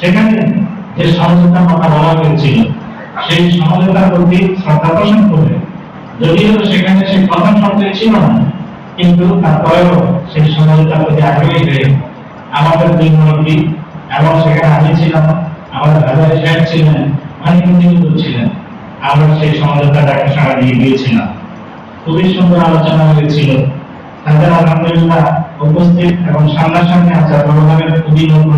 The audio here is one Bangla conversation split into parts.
সেখানে যে সমঝোতার কথা বলা হয়েছিল, সেই সমঝোতার প্রতি শ্রদ্ধা পোষণ করে, যদিও সেখানে সেই প্রথম শব্দ ছিল না, কিন্তু তারপরেও সেই সমঝোতার প্রতি আগ্রহী হয়ে আমাদের দুই মুরব্বী, এবং সেখানে আমি ছিলাম আমাদের হাজারি সাহেব ছিলেন, অনেক কিন্তু ছিলেন, আমরা সেই সমঝোতাটাকে সারা দিয়ে গিয়েছিলাম। খুবই সুন্দর আলোচনা হয়েছিল। তাদের আলহামদুলিল্লাহ উপস্থিত এবং সামনাসামনি আছে প্রোগ্রামের খুবই নতুনতা আছে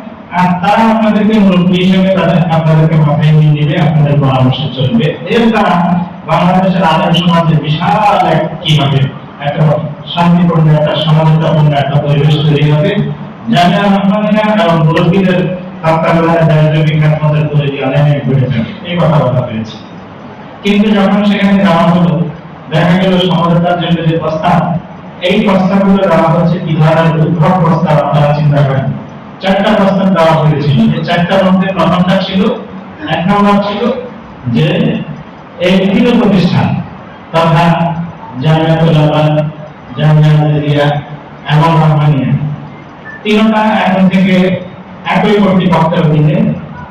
আর তারা আপনাদেরকে মুরব্বী হিসেবে তাদের আপনাদেরকে মাথায় নিয়ে আপনাদের পরামর্শে চলবে। এর দ্বারা বাংলাদেশের আলেম সমাজে বিশাল এক কি হবে? একটা শান্তিপূর্ণ, একটা সমাজতাপূর্ণ একটা পরিবেশ তৈরি হবে। এবং মুরব্বীদের তত্ত্বাবধানে দারিদ্র থাকে এই কথা বলা হয়েছে। কিন্তু যখন সেখানে যাওয়া হলো, দেখা গেল সমঝোতার জন্য যে প্রস্তাব, এই প্রস্তাবগুলো দেওয়া হচ্ছে কি ধরনের উদ্ভব প্রস্তাব আপনারা চিন্তা করেন? চারটা প্রস্তাব দেওয়া হয়েছিল এই চারটার মধ্যে প্রথমটা ছিল, এক নম্বর ছিল যে বিভিন্ন প্রতিষ্ঠান, তথা জামিয়াতুল আবাদ রহমানিয়া, তিনটা এখন থেকে একই কর্তৃপক্ষের অধীনে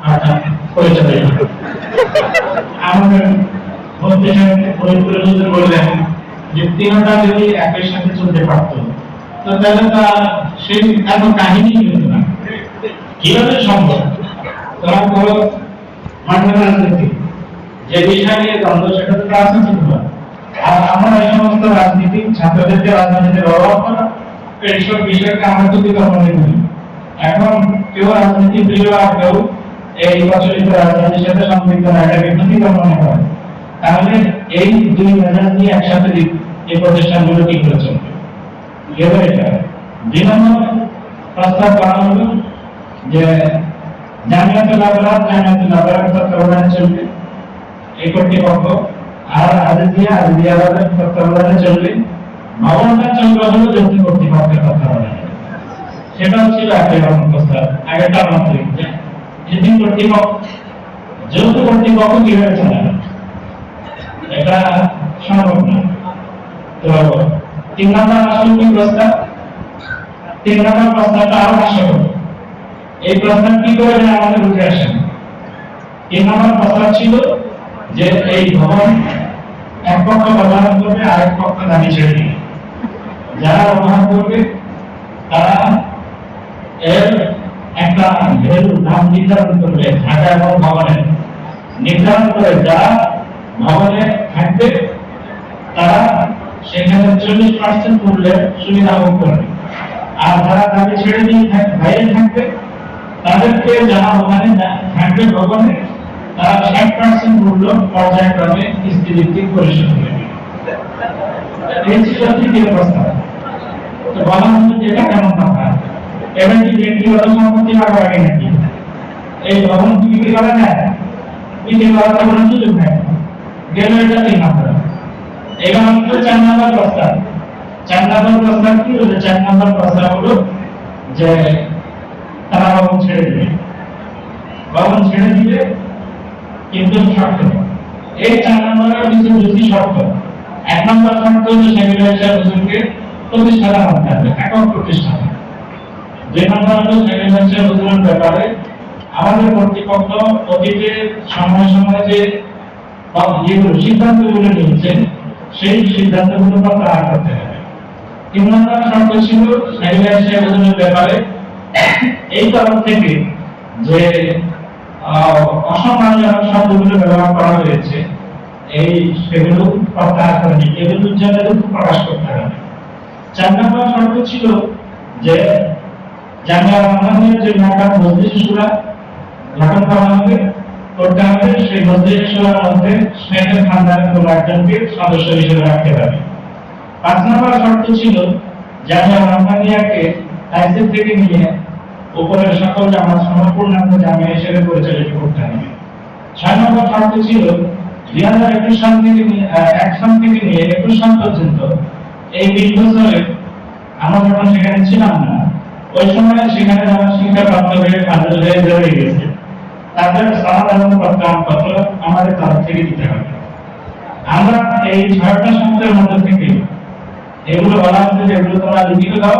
অর্থাৎ পরিচালিত আমাদের মধ্যে বললেন যে, তিনটা যদি একই সাথে চলতে পারতো, তো তাহলে তা সেই কাহিনী হতো না। কীভাবে সম্ভব? তোরা করো মাঠের রাজনীতি যে বিষয় নিয়ে দ্বন্দ্ব সেটা তো রাজনীতি করা আর আমরা এই সমস্ত রাজনীতি ছাত্রদেরকে রাজনীতিতে ব্যবহার করা এইসব বিষয়কে আমরা তো বিতর্ক মনে করি। এখন কেউ রাজনীতি প্রিয় আর কেউ এই প্রচলিত রাজনীতির সাথে সম্পৃক্ত না এটাকে ক্ষতিকর মনে করে তাহলে এই দুই মেজাজ নিয়ে একসাথে এই প্রতিষ্ঠানগুলো কি করে চলবে? এটা দুই প্রস্তাব করা হলো যে জামিয়াতুল আবরার জামিয়াতুল আবরার তত্ত্বাবধানে চলবে। এই কর্তৃপক্ষ আর আজিজিয়া আজিজিয়া আলাদের তত্ত্বাবধানে চলবে। ভবনটা চলবে হলো যৌথ কর্তৃপক্ষের তত্ত্বাবধানে সেটা ছিল একটা রকম প্রস্তাব আগেরটা যে যেদিন কর্তৃপক্ষ, যৌথ কর্তৃপক্ষ কীভাবে চালাবে? এটা সম্ভব না। তো তিন নম্বর আসল কি প্রস্তাব? তিন নম্বর প্রস্তাবটা আরও হাস্যকর। এই প্রস্তাব কি করে যে আমাদের উঠে আসে। তিন প্রস্তাব ছিল যে এই ভবন এক পক্ষ ব্যবহার করবে আর এক পক্ষ দাবি ছেড়ে দিবে। যারা ব্যবহার করবে, তারা এর একটা ভ্যালু দাম নির্ধারণ করবে, ঢাকা এবং ভবনের নির্ধারণ করে যারা ভবনে থাকবে, তারা সেখানে চল্লিশ পার্সেন্ট মূল্যের সুবিধা ভোগ করবে। আর যারা দাবি ছেড়ে দিয়ে বাইরে থাকবে তাদেরকে যারা ওখানে থাকবে ভবনে, তারা ষাট পার্সেন্ট মূল্য পর্যায়ক্রমে কিস্তি পরিশোধ করবে এই ছিল তৃতীয় প্রস্তাব তো বলা হলো যে এটা কেমন কথা? এবার কি ব্যক্তিগত সম্পত্তি ভাগ আগে নাকি? এই ভবন বিক্রি করা যায়? বিক্রি করার তো কোনো সুযোগ নেই। গেল এটা তিন নম্বর এবার হচ্ছে চার নম্বর প্রস্তাব। চার নম্বর প্রস্তাব কি হলো? চার নম্বর প্রস্তাব হলো যে তারা ছেড়ে দিবে। ভবন ছেড়ে দিবে কিন্তু শর্ত এই চার নম্বরের কিছু দুটি শর্ত এক নম্বর শর্ত হচ্ছে সেমিনার সাহেব হুজুরকে প্রতিষ্ঠাতা মানতে হবে একক প্রতিষ্ঠাতা। দুই নম্বর হলো সাহেব হুজুরের ব্যাপারে আমাদের কর্তৃপক্ষ অতীতে সময় সময় যে যেগুলো সিদ্ধান্তগুলো নিয়েছেন, সেই সিদ্ধান্তগুলো প্রত্যাহার করতে হবে। তিন নম্বর শর্ত ছিল সাহেব হুজুরের ব্যাপারে এই কারণ থেকে যে অসম্মানজনক শব্দগুলো ব্যবহার করা হয়েছে, এই সেগুলো প্রত্যাহার করে নিতে এগুলোর জন্য দুঃখ প্রকাশ করতে হবে। চার নম্বর শর্ত ছিল যে জামিয়া রহমানের যে ঢাকা মসজিদ সুরা গঠন করা হবে করতে হবে সেই মসজিদ সুরার মধ্যে শেখের খানদানের কোনো একজনকে সদস্য হিসেবে রাখতে হবে। পাঁচ নম্বর শর্ত ছিল জামিয়া রহমানিয়াকে থেকে নিয়ে উপরের সকল জামাত সম্পূর্ণাঙ্গ জামে হিসেবে পরিচালিত করতে হবে। ছয় নম্বর শর্ত ছিল দুই হাজার একুশ সাল থেকে এক সাল থেকে নিয়ে একুশ সাল পর্যন্ত এই বিশ বছরে আমরা যখন সেখানে ছিলাম না, ওই সময় সেখানে যারা শিক্ষা প্রাপ্ত হয়ে কাজে হয়ে গেছে। তাদের সমাধান প্রত্যয়নপত্র আমাদের তরফ থেকে দিতে হবে। আমরা এই ছয়টা শব্দের মধ্যে থেকে এগুলো বলা হচ্ছে যে এগুলো তোমরা লিখিত দাও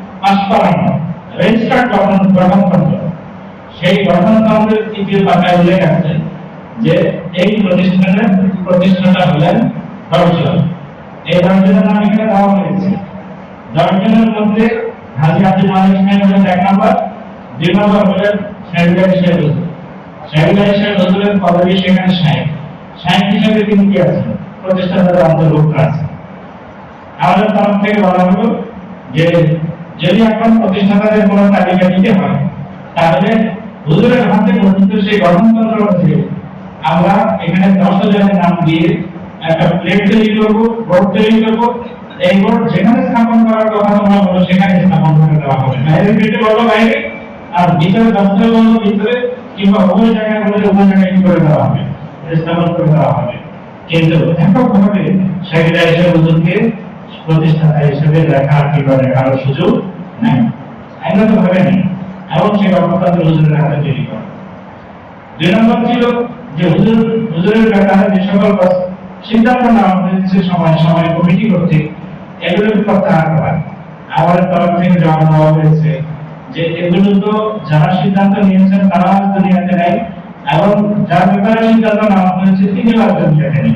করানো রেজিস্টার্ড গঠন গঠনতন্ত্র সেই গঠনতন্ত্রের তৃতীয় উল্লেখ আছে যে এই প্রতিষ্ঠানের প্রতিষ্ঠাতা হলেন দশজন এই দশজনের নাম এখানে হয়েছে। দশজনের মধ্যে হাজি আব্দুল মালিক সাহেব হলেন এক নম্বর, দুই নম্বর হলেন সাহেবগাই সাহেব সাহেবগাই সাহেব পদবী সেখানে সাহেব সাহেব হিসেবে তিনি কি আছেন? প্রতিষ্ঠাতাদের অন্তর্ভুক্ত আছেন। আমাদের তরফ থেকে বলা যে যদি এখন প্রতিষ্ঠাতাদের কোনো তালিকা দিতে হয়, তাহলে হুজুরের হাতে গঠিত সেই গঠনতন্ত্র মধ্যে আমরা এখানে দশ জনের নাম দিয়ে একটা প্লেট তৈরি করব বোর্ড তৈরি করব। এই বোর্ড যেখানে স্থাপন করার কথা তোমরা বলো, সেখানে স্থাপন করে দেওয়া হবে। বাইরের প্লেটে বলো বাইরে, আর ভিতরে দপ্তরে বলো ভিতরে, কিংবা উভয় জায়গায় বলে উভয় জায়গায় কি করে দেওয়া হবে? স্থাপন করে দেওয়া হবে। কিন্তু এককভাবে সেক্রেটারি হিসেবে প্রতিষ্ঠাতা হিসেবে লেখা কিংবা লেখার সুযোগ নেই আইনত ভাবে নেই। এবং সেই গণতন্ত্র হুজুরের হাতে তৈরি করা। দুই নম্বর ছিল যে হুজুর, হুজুরের ব্যাপারে যে সকল সিদ্ধান্ত নেওয়া হয়েছে সময় সময় কমিটি কর্তৃক এগুলো প্রত্যাহার করা আমাদের তরফ থেকে জমা দেওয়া হয়েছে যে এগুলো তো যারা সিদ্ধান্ত নিয়েছেন, তারা দুনিয়াতে নেই এবং যার ব্যাপারে সিদ্ধান্ত নেওয়া হয়েছে তিনি আজ দুনিয়াতে নেই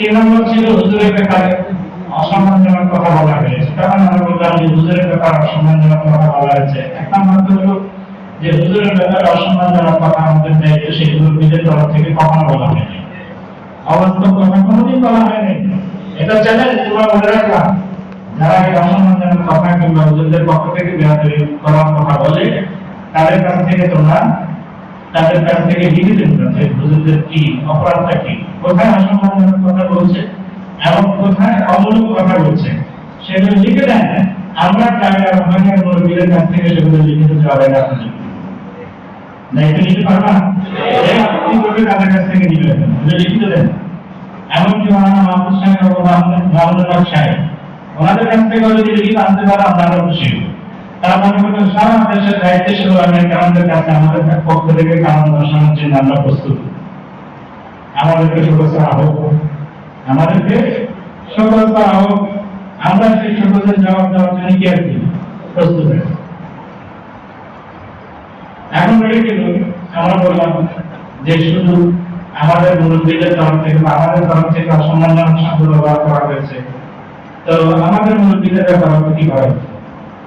তিন নম্বর ছিল হুজুরের ব্যাপারে অসম্মানজনক কথা বলা হয়েছে। আমরা বললাম যে হুজুরের ব্যাপারে অসম্মানজনক কথা বলা হয়েছে। এক নম্বর যে হুজুরের ব্যাপারে অসম্মানজনক কথা আমাদের দায়িত্ব, সেগুলো নিজের তরফ থেকে কখনো বলা হয়নি। অবাস্তব কথা কোনোদিন বলা হয়নি। এটা চ্যালেঞ্জ তোমরা মনে রাখলাম যারা এই অসম্মানজনক কথা কিংবা হুজুরদের পক্ষ থেকে করার কথা বলে, তাদের কাছ থেকে তোমরা তাদের কাছ থেকে দেন যে হুজুরদের কি অপরাধটা কি? কোথায় অসম্মানজনক কথা বলছে? এবং কোথায় অমূলক কথা বলছে? সেগুলো লিখে দেন। আমরা টাকা রহমানের মুরব্বীদের কাছ থেকে সেগুলো লিখিত জবাবে রাখা দায়িত্ব নিতে পারবা? আপনি করবে তাদের কাছ থেকে ওগুলো লিখিত দেন। এমনকি মানা মাহমুদ সাহেব এবং মাহমুদুল হক সাহেব ওনাদের কাছ থেকে যদি লিখিত আনতে পারো আপনারা খুশি হব। তার মানে হলো সারা দেশের আমাদের কাছে, আমাদের পক্ষ থেকে কারণ দর্শানোর জন্য আমরা প্রস্তুত। আমাদেরকে আমাদেরকে আমরা সেই জবাব দেওয়ার জন্য কি কি প্রস্তুত এখন আমরা বললাম যে শুধু আমাদের মুরব্বীদের তরফ থেকে বা আমাদের তরফ থেকে অসম্মানজনক শব্দ ব্যবহার করা হয়েছে। তো আমাদের মুরব্বীদের কি করা হয়েছে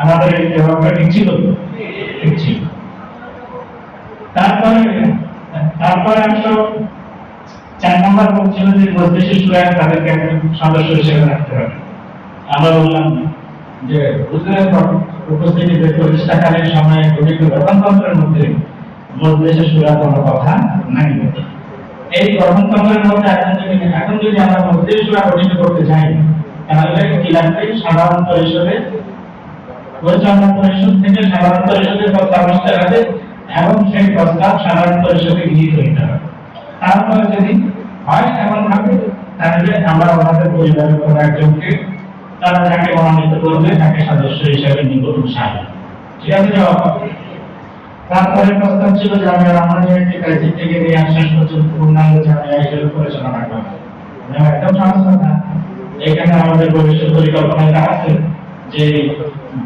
আমাদের এই জবাবটা ঠিক ছিল ঠিক ছিল। তারপরে তারপরে একশো চার নম্বর বলছিল যে মজলিসের সুরায় তাদেরকে একজন সদস্য হিসেবে রাখতে হবে। আমরা বললাম যে হুজুরের উপস্থিতিতে প্রতিষ্ঠাকালীন সময়ে গঠিত গঠনতন্ত্রের মধ্যে মজলিসে সুরা কোনো কথা নাই এই গঠনতন্ত্রের মধ্যে এখন যদি এখন যদি আমরা মজলিস সুরা গঠিত করতে চাই, তাহলে কি লাগবে? সাধারণ পরিষদে পরিচালনা পরিষদ থেকে সাধারণ পরিষদের প্রস্তাব আসতে হবে এবং সেই প্রস্তাব সাধারণ পরিষদে গৃহীত হইতে হবে। তারপরে যদি হয় এমন ভাবে তাহলে আমরা আমাদের পরিবারের কোনো একজনকে তারা যাকে মনোনীত করবে, তাকে সদস্য হিসেবে নিব ইনশাআল্লাহ। ঠিক আছে তারপরে প্রস্তাব ছিল যে আমি রহমানিয়া একটি কাজী থেকে নিয়ে আসা পর্যন্ত পূর্ণাঙ্গ জামিয়া হিসেবে পরিচালনা করব। মানে একদম সহজ কথা। এখানে আমাদের ভবিষ্যৎ পরিকল্পনাটা আছে যে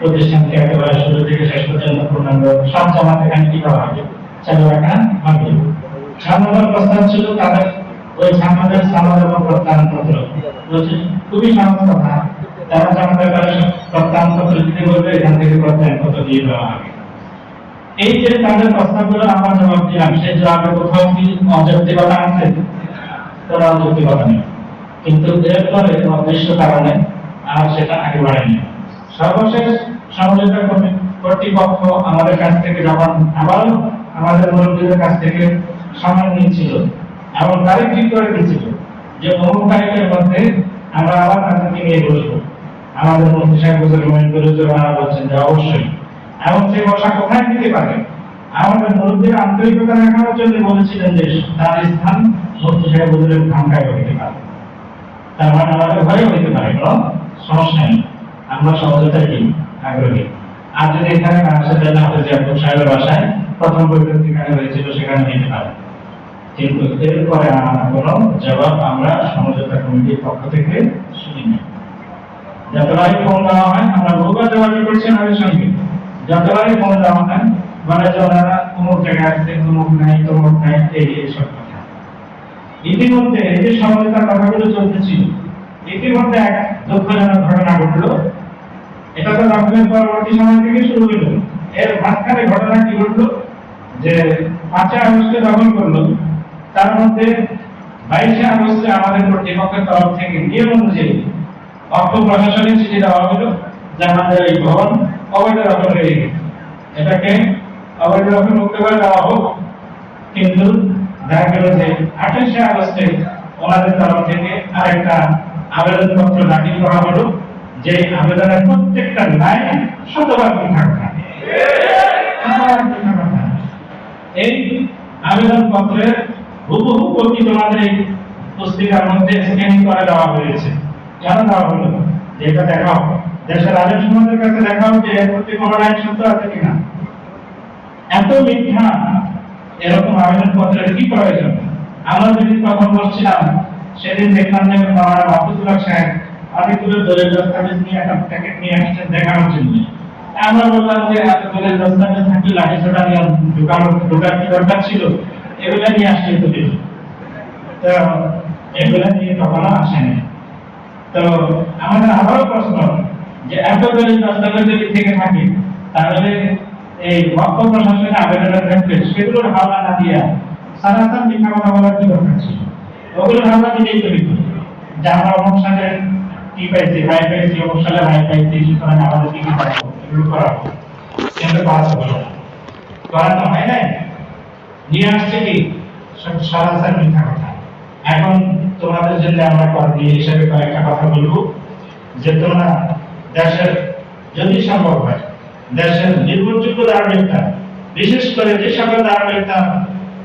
প্রতিষ্ঠানকে একেবারে শুরু থেকে শেষ পর্যন্ত পূর্ণাঙ্গ সব জামাত এখানে কি করা হবে? চালু রাখা হবে। প্রস্তাব ছিল তাদের ওই খুবই সহজ কথা। তারা পত্র দিতে বলবে, এখান থেকে দিয়ে দেওয়া হবে। এই যে তাদের প্রস্তাবগুলো আমরা জবাব দিলাম সেই জবাবে কোথাও কি অযৌক্তিকতা আছে? কোনো অযৌক্তিকতা নেই। কিন্তু এরপরে অদৃশ্য কারণে আর সেটা আগে বাড়েনি সর্বশেষ সমঝোতা কর্তৃপক্ষ আমাদের কাছ থেকে যখন আবার আমাদের মুরব্বীদের কাছ থেকে সময় নিয়েছিল এবং তারিখ ঠিক করে দিয়েছিল যে অমুক তারিখের মধ্যে আমরা আবার তাদেরকে নিয়ে বসবো। আমাদের মন্ত্রী সাহেব হুজুর মহিন ওনারা বলছেন যে অবশ্যই। এবং সেই বসা কোথায় নিতে পারে? আমাদের মুরব্বীরা আন্তরিকতা দেখানোর জন্য বলেছিলেন যে তার স্থান মন্ত্রী সাহেব হুজুরের খানকায় হইতে পারে। তার মানে আমাদের ভয় হইতে পারে, কোনো সমস্যা নেই। আমরা সহজতায় কি? আগ্রহী। আর যদি এখানে না আসে তাহলে আমাদের যে আব্দুল সাহেবের বাসায়, প্রথম বৈঠক যেখানে হয়েছিল, সেখানে নিতে পারে কিন্তু এরপরে আর কোনো জবাব আমরা সমঝোতা কমিটির পক্ষ থেকে শুনিনি। যতবারই ফোন দেওয়া হয়, আমরা বহুবার যোগাযোগ করছি আমাদের সঙ্গে। যতবারই ফোন দেওয়া হয়, বলে যে ওনারা অমুক জায়গায় আসছে অমুক নাই তমুক নাই, এই এইসব কথা। ইতিমধ্যে এই যে সমঝোতার কথাগুলো চলতেছিল, ইতিমধ্যে এক দুঃখজনক ঘটনা ঘটলো। এটা তো লকডাউন পরবর্তী সময় থেকে শুরু হলো এর মাঝখানে ঘটনা কি ঘটলো যে পাঁচই আগস্টে দখল করল। তার মধ্যে বাইশে আগস্টে আমাদের কর্তৃপক্ষের তরফ থেকে নিয়ম অনুযায়ী অর্থ প্রশাসনের চিঠি দেওয়া হলো যে আমাদের এই ভবন অবৈধ দখল হয়ে গেছে। এটাকে অবৈধ দখল মুক্ত করে দেওয়া হোক, কিন্তু দেখা গেল যে আঠাশে আগস্টে ওনাদের তরফ থেকে আরেকটা আবেদনপত্র দাখিল করা হলো। যে আবেদনের প্রত্যেকটা লাইন শতভাগ মিথ্যা কথা। এই আবেদন পত্রের হুবহু তোমাদের পুস্তিকার মধ্যে স্ক্যানিং করে দেওয়া হয়েছে। কেন দেওয়া হলো? দেখাও। দেশের সমাজের কাছে দেখাও যে প্রতি কোনো লাইন সত্য আছে কিনা। এত মিথ্যা এরকম আবেদন পত্রের কি প্রয়োজন? আমরা যেদিন প্রথম বসছিলাম সেদিন দেখলাম যে মাহফুজুল্লাহ সাহেব অনেকগুলো দলের দস্তাবেজ নিয়ে একটা প্যাকেট নিয়ে আসছেন দেখানোর জন্য আমরা বললাম যে এত দলের দস্তাবেজ থাকলে লাঠি ছোটা নিয়ে ঢুকানোর ঢোকার কি দরকার ছিল? এগুলো নিয়ে আসছে তো তো এগুলো নিয়ে কখনো আসেনি তো আমাদের আবারও প্রশ্ন, যে এত দলের দস্তাবেজ যদি থেকে থাকে, তাহলে এই পক্ষ প্রশাসনের আবেদনের ক্ষেত্রে সেগুলোর হাওলা না দিয়া সারাসার মিথ্যা কথা বলার কি দরকার ছিল? ওগুলোর হাওলা দিলেই তো দিত যে আমরা সালে কি পাইছি ভাই পাইছি, অমুক সালে ভাই পাইছি সুতরাং আমাদের কি কি পাবো এগুলো করা হবে কিন্তু করা যাবে না করা তো হয় নাই। নিয়ে আসছে কি? সারাসার মিথ্যা কথা। এখন তোমাদের জন্য আমরা কর্মী হিসেবে কয়েকটা কথা বলব। যে তোমরা দেশের যদি সম্ভব হয়, দেশের নির্ভরযোগ্য ধার্মিকতা বিশেষ করে যে সকল ধার্মিকতা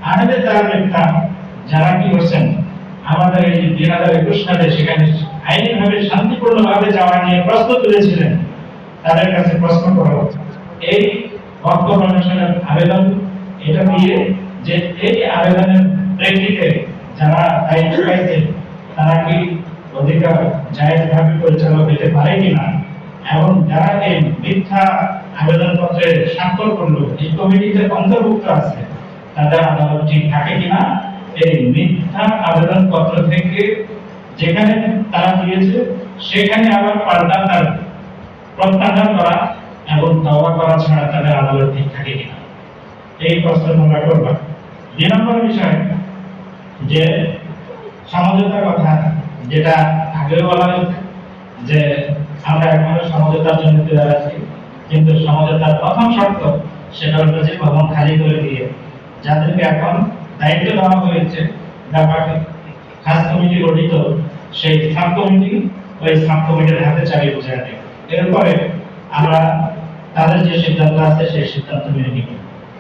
আহমেদের ধার্মিকতা যারা কি করছেন, আমাদের এই দুই হাজার একুশ সালে সেখানে আইনিভাবে শান্তিপূর্ণভাবে যাওয়া নিয়ে প্রশ্ন তুলেছিলেন। তাদের কাছে প্রশ্ন করো এই ভক্ত প্রশাসনের আবেদন, এটা দিয়ে যে এই আবেদনের প্রেক্ষিতে যারা দায়িত্ব পাইছে, তারা কি অধিকার জায়েজভাবে পরিচালনা দিতে পারে কিনা? এবং যারা এই মিথ্যা আবেদনপত্রে স্বাক্ষর করল এই কমিটিতে অন্তর্ভুক্ত আছে, তাদের আদালত ঠিক থাকে কিনা? এই মিথ্যা আবেদনপত্র থেকে যেখানে তারা দিয়েছে, সেখানে আবার পাল্টা তার প্রত্যাহার করা এবং দাওয়া করা ছাড়া তাদের আদালত ঠিক থাকে কিনা। এই প্রশ্ন তোমরা করবা দুই নম্বর বিষয় যে সমঝোতার কথা, যেটা আগেও বলা হয়েছে যে আমরা এখনও সমঝোতার জন্য তৈরি আছি, কিন্তু সমঝোতার প্রথম শর্ত সেটা হলো যে ভবন খালি করে দিয়ে যাদেরকে এখন দায়িত্ব দেওয়া হয়েছে, ব্যাপারটি খাস কমিটি গঠিত সেই সাব কমিটি ওই সাব কমিটির হাতে চালিয়ে বোঝা এরপরে আমরা তাদের যে সিদ্ধান্ত আছে, সেই সিদ্ধান্ত মেনে নিব